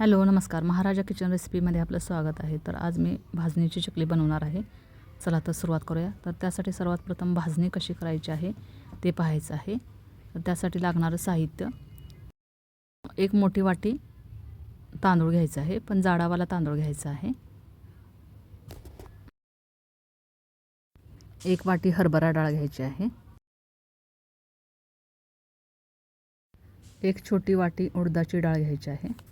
Hello नमस्कार. महाराजा kitchen रेसिपीमध्ये आपलं स्वागत आहे. तर आज मी भाजणीची चकली बनवणार आहे. चला तर सुरुवात करूया. तर त्यासाठी सर्वात प्रथम भाजणी कशी करायची आहे ते पाहायचं आहे. तर त्यासाठी लागणारं साहित्य. एक मोठी वाटी तांदूळ घ्यायचा आहे पण जाडावाला तांदूळ घ्यायचा आहे. एक वाटी हरभरा डाळ घ्यायची आहे. एक छोटी वाटी उडदाची डाळ घ्यायची आहे.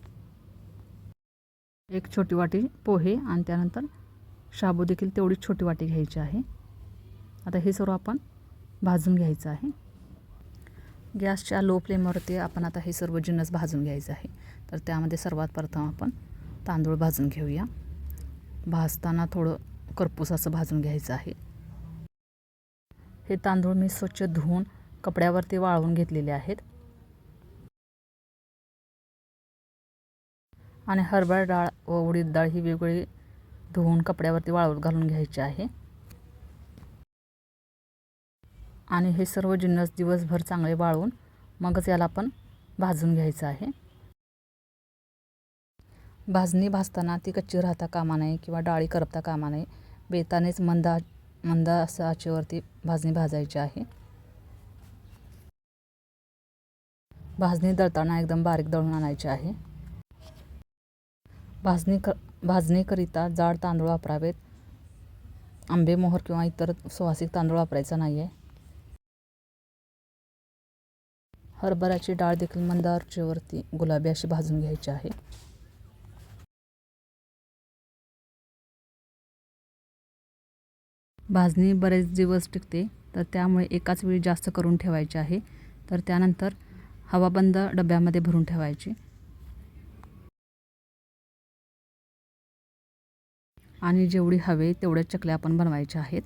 एक छोटी वाटी पोहे आणि त्यानंतर शाबू देखील तेवढीच छोटी वाटी घ्यायची आहे. आता हे सर्व आपण भाजून घ्यायचं आहे. गॅसच्या लो फ्लेमवरती आपण आता हे सर्व जिन्नस भाजून घ्यायचं आहे. तर त्यामध्ये सर्वात प्रथम आपण तांदूळ भाजून घेऊया. भाजताना थोडं करपूस असं भाजून घ्यायचं आहे. हे तांदूळ मी स्वच्छ धुवून कपड्यावरती वाळवून घेतलेले आहेत. आणि हरभरा डाळ व उडीद डाळ ही वेगवेगळी धुवून कपड्यावरती वाळवत घालून घ्यायची आहे. आणि हे सर्व जिन्नस दिवसभर चांगले वाळवून मगच याला आपण भाजून घ्यायचं आहे. भाजणी भाजताना ती कच्ची राहता कामा नये किंवा डाळी करपता कामा नये. बेतानेच मंदा मंदा असं आचेवरती भाजणी भाजायची आहे. भाजणी दळताना एकदम बारीक दळून आणायची आहे. भाजणी क भाजणीकरिता जाड तांदूळ वापरावेत. आंबेमोहर किंवा इतर सुवासिक तांदूळ वापरायचा नाही आहे हरभऱ्याची डाळ देखील मंद गुलाबी अशी भाजून घ्यायची आहे. भाजणी बरेच दिवस टिकते तर त्यामुळे एकाच वेळी जास्त करून ठेवायची आहे. तर त्यानंतर हवाबंद डब्यामध्ये भरून ठेवायची. आणि जेवढी हवे तेवढ्या चकल्या आपण बनवायच्या आहेत.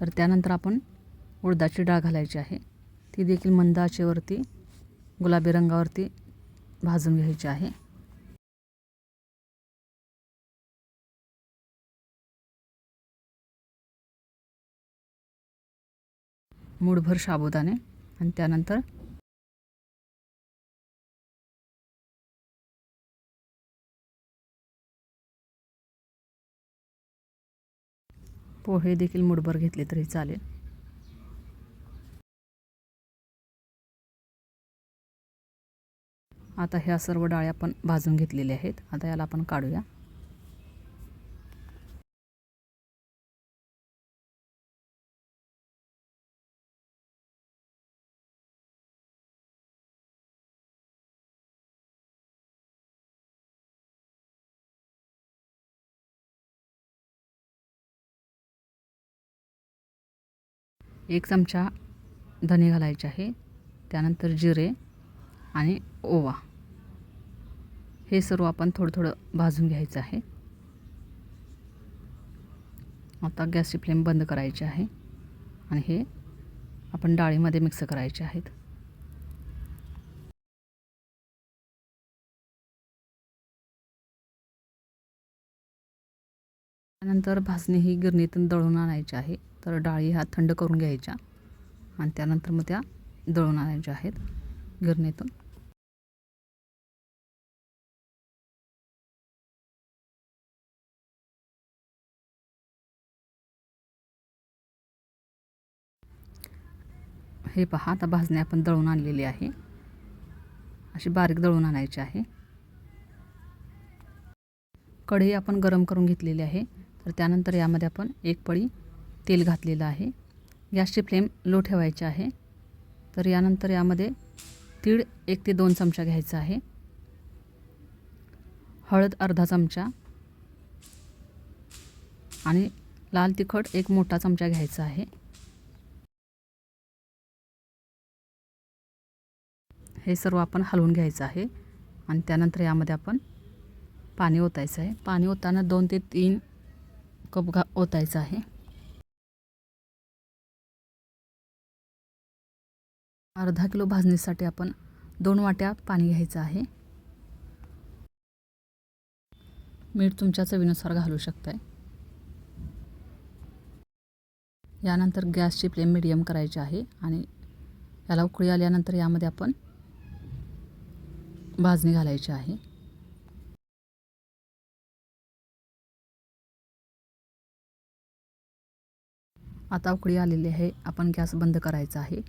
तर त्यानंतर आपण उडदाची डाळ घालायची आहे. ती देखील मंद आचेवरती गुलाबी रंगावरती भाजून घ्यायची आहे. मूठभर साबुदाणे आणि त्यानंतर पोहे देखील मुठभर घेतले तरी चालेल. आता ह्या सर्व डाळ्या आपण भाजून घेतलेल्या आहेत. आता याला आपण काढूया. एक चमचा धने घालायचे आहे त्यानंतर जिरे आणि ओवा. हे सर्व आपण थोडं थोडं भाजून घ्यायचं आहे. आता गॅसची फ्लेम बंद करायची आहे आणि हे आपण डाळीमध्ये मिक्स करायचे आहेत. त्यानंतर भाजणी ही गिरणीतून दळून आणायची आहे. तर डाळी ह्या थंड करून घ्यायच्या आणि त्यानंतर मग त्या दळून आणायच्या आहेत गिरणीतून. हे पहा आता भाजणी आपण दळून आणलेली आहे. अशी बारीक दळून आणायची आहे. कढई आपण गरम करून घेतलेली आहे. तर त्यानंतर यामध्ये आपण एक पळी तेल घातलेलं आहे. गॅसची फ्लेम लो ठेवायची आहे. तर यानंतर यामध्ये तीळ एक ते दोन चमचा घ्यायचा आहे. हळद अर्धा चमचा आणि लाल तिखट एक मोठा चमचा घ्यायचा आहे. हे सर्व आपण हलवून घ्यायचं आहे आणि त्यानंतर यामध्ये आपण पाणी ओतायचं आहे. पाणी ओताना दोन ते तीन कप घा ओतायचं आहे. अर्धा किलो भाजणीसाठी आपण दोन वाट्या पाणी घ्यायचं आहे. मीठ तुमच्या चवीनुसार घालू शकताय. यानंतर गॅसची फ्लेम मिडियम करायची आहे आणि याला उकळी आल्यानंतर यामध्ये आपण भाजणी घालायची आहे. आता उकळी आलेली आहे आपण गॅस बंद करायचा आहे.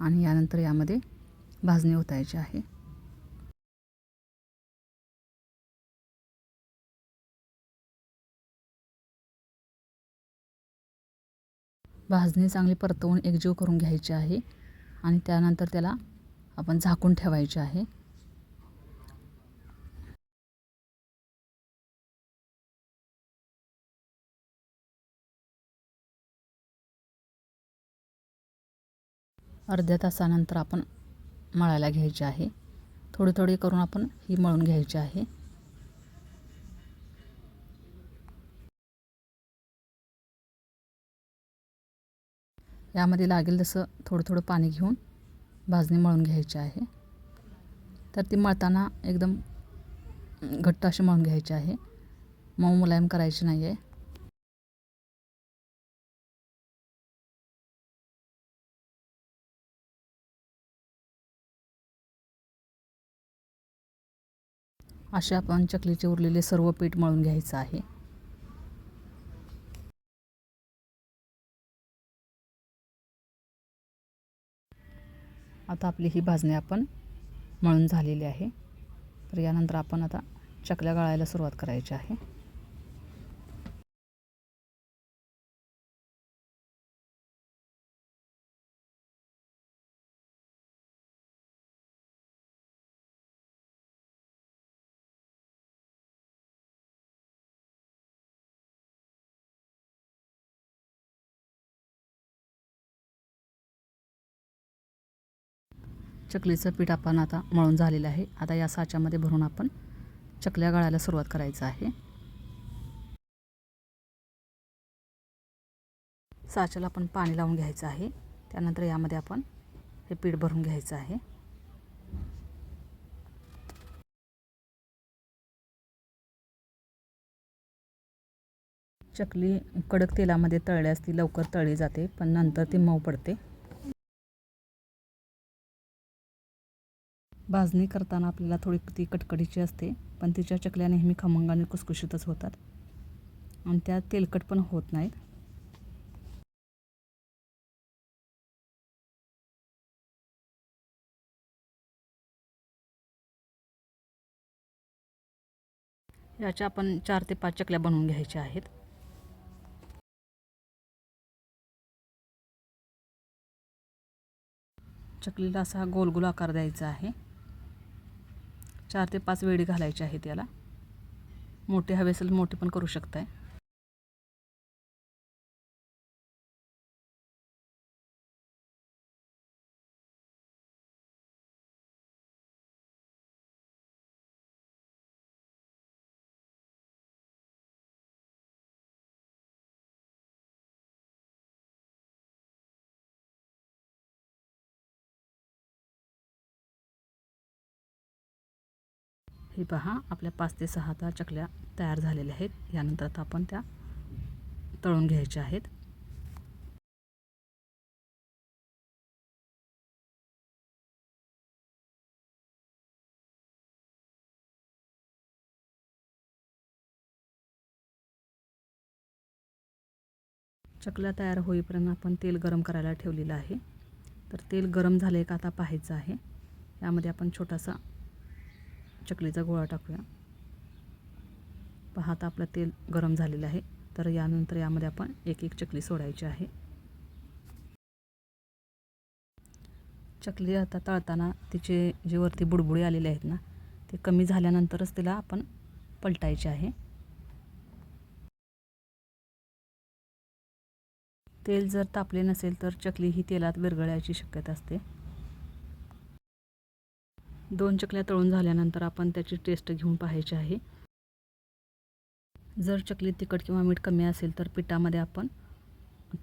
आणि यानंतर यामध्ये भाजणी ओतायची आहे. भाजणी चांगली परतवून एकजीव करून घ्यायची आहे आणि त्यानंतर त्याला आपण झाकून ठेवायचे आहे. अर्ध्या तासानंतर आपण मळायला घ्यायचे आहे. थोडी थोडी करून आपण ही मळून घ्यायची आहे. यामध्ये लागेल तसं थोडं थोडं पाणी घेऊन भाजणी मळून घ्यायची आहे. तर ती मळताना एकदम घट्ट अशी मळून घ्यायची आहे. मऊ मुलायम करायची नाही आहे असे आपण चकलीचे उरलेले सर्व पीठ मळून घ्यायचं आहे. आता आपली ही भाजणी आपण मळून झालेली आहे. तर यानंतर आपण आता चकल्या गाळायला सुरुवात करायची आहे. चकलीचं पीठ आपण आता मळून झालेलं आहे. आता या साच्यामध्ये भरून आपण चकल्या गाळायला सुरुवात करायचं आहे. साच्याला आपण पाणी लावून घ्यायचं आहे. त्यानंतर यामध्ये आपण हे पीठ भरून घ्यायचं आहे. चकली कडक तेलामध्ये तळल्यास ती लवकर तळली जाते पण नंतर ती मऊ पडते. भाजणी करताना आपल्याला थोडी ती कटकडीची असते पण तिच्या चकल्या नेहमी खमंग आणि कुसकुशीतच होतात. आणि त्या तेलकट पण होत नाहीत. याच्या आपण चार ते पाच चकल्या बनवून घ्यायच्या आहेत. चकलीला असा गोल गोल आकार द्यायचा आहे. चार ते पाच वेळी घालायचे आहेत याला. मोठे हवे असेल मोठे पण करू शकताय. हे पहा आपल्या पाच ते सहा आता चकल्या तयार झालेल्या आहेत. यानंतर आता आपण त्या तळून घ्यायच्या आहेत. चकल्या तयार होईपर्यंत आपण तेल गरम करायला ठेवलेलं आहे. तर तेल गरम झाले का आता पाहायचं आहे. यामध्ये आपण छोटासा चकलीचा गोळा टाकूया. पाहता आपलं तेल गरम झालेलं आहे. तर यानंतर यामध्ये आपण एक एक चकली सोडायची आहे. चकली आता तळताना तिचे जे वरती बुडबुडे आलेले आहेत ना ते कमी झाल्यानंतरच तिला आपण पलटायचे आहे. तेल जर तापले नसेल तर चकली ही तेलात विरघळायची शक्यता असते. दोन चकल्या तळून झाल्यानंतर आपण त्याची टेस्ट घेऊन पाहायची आहे. जर चकली तिखट किंवा मीठ कमी असेल तर पिठामध्ये आपण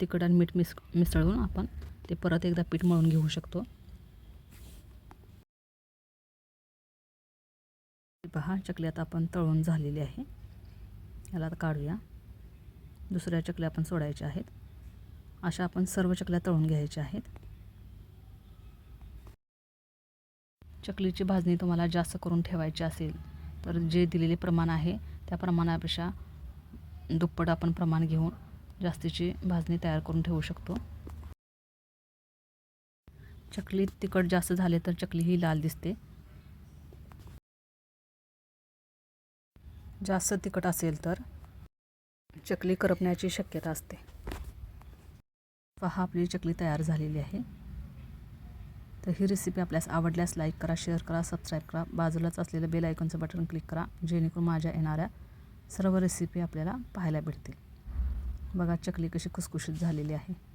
तिखट आणि मीठ मिस मिसळून आपण ते परत एकदा पीठ मळून घेऊ शकतो. पहा चकली आता आपण तळून झालेली आहे. याला आता काढूया. दुसऱ्या चकल्या आपण सोडायच्या आहेत. अशा आपण सर्व चकल्या तळून घ्यायच्या आहेत. चकलीची भाजणी तुम्हाला जास्त करून ठेवायची असेल तर जे दिलेले प्रमाण आहे त्या प्रमाणापेक्षा दुप्पट आपण प्रमाण घेऊन जास्तीची भाजणी तयार करून ठेवू शकतो. चकली तिखट जास्त झाले तर चकली ही लाल दिसते. जास्त तिखट असेल तर चकली करपण्याची शक्यता असते. पहा आपली चकली तयार झालेली आहे. तर ही रेसिपी आपल्यास आवडल्यास लाईक करा शेअर करा सबस्क्राईब करा. बाजूलाच असलेलं बेल आयकॉनचं बटन क्लिक करा. जेणेकरून माझ्या येणाऱ्या सर्व रेसिपी आपल्याला पाहायला भेटतील. बघा चकली कशी खुसखुशीत झालेली आहे.